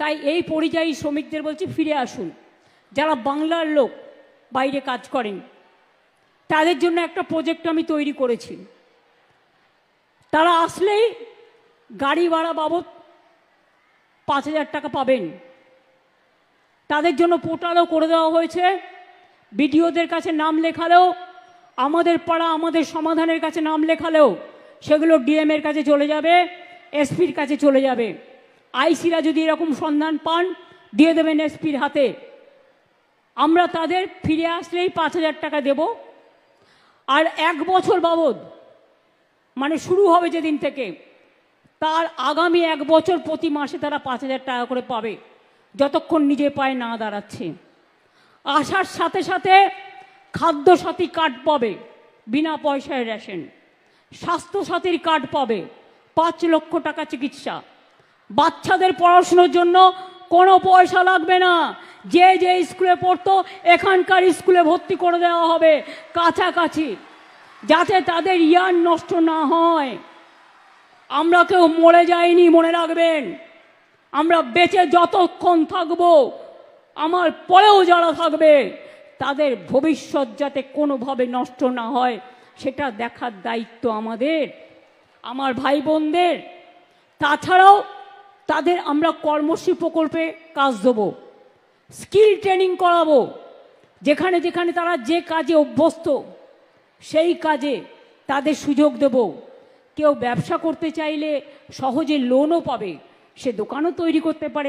তাই এই পরিযায়ী শ্রমিকদের বলছি ফিরে আসুন। যারা বাংলার লোক, বাইরে কাজ করেন, তাদের জন্য একটা প্রজেক্ট আমি তৈরি করেছি। তারা আসলেই গাড়ি ভাড়া বাবদ পাঁচ হাজার টাকা পাবেন। তাদের জন্য পোর্টালও করে দেওয়া হয়েছে। বিডিওদের কাছে নাম লেখালেও, আমাদের পাড়া, আমাদের সমাধানের কাছে নাম লেখালেও, সেগুলো ডিএম এর কাছে চলে যাবে, এসপির কাছে চলে যাবে। আইসিরা যদি এরকম সন্ধান পান, দিয়ে দেবেন এসপির হাতে। আমরা তাদের ফিরে আসলেই পাঁচ হাজার টাকা দেব। আর এক বছর বাবদ মানে শুরু হবে যেদিন থেকে, তার আগামী এক বছর প্রতি মাসে তারা পাঁচ হাজার টাকা করে পাবে, যতক্ষণ নিজে পায়ে না দাঁড়াচ্ছে। আসার সাথে সাথে খাদ্য সাথী কার্ড পাবে, বিনা পয়সায় রেশন। স্বাস্থ্যসাথীর কার্ড পাবে, পাঁচ লক্ষ টাকা চিকিৎসা। বাচ্চাদের পড়াশুনোর জন্য কোনো পয়সা লাগবে না। যে যে স্কুলে পড়তো, এখানকার স্কুলে ভর্তি করে দেওয়া হবে কাছাকাছি, যাতে তাদের ইয়ার নষ্ট না হয়। আমরা কেউ মরে যাইনি, মনে রাখবেন। আমরা বেঁচে যতক্ষণ থাকব, আমার পরেও যারা থাকবে, তাদের ভবিষ্যৎ যাতে কোনোভাবে নষ্ট না হয়, সেটা দেখার দায়িত্ব আমাদের। আমার ভাই বোনদের তাছাড়াও তাদের আমরা কর্মশ্রী প্রকল্পে কাজ দেবো, স্কিল ট্রেনিং করাবো, যেখানে যেখানে তারা যে কাজে অভ্যস্ত সেই কাজে তাদের সুযোগ দেব। কেউ ব্যবসা করতে চাইলে সহজে লোনও পাবে, সে দোকানও তৈরি করতে পারে।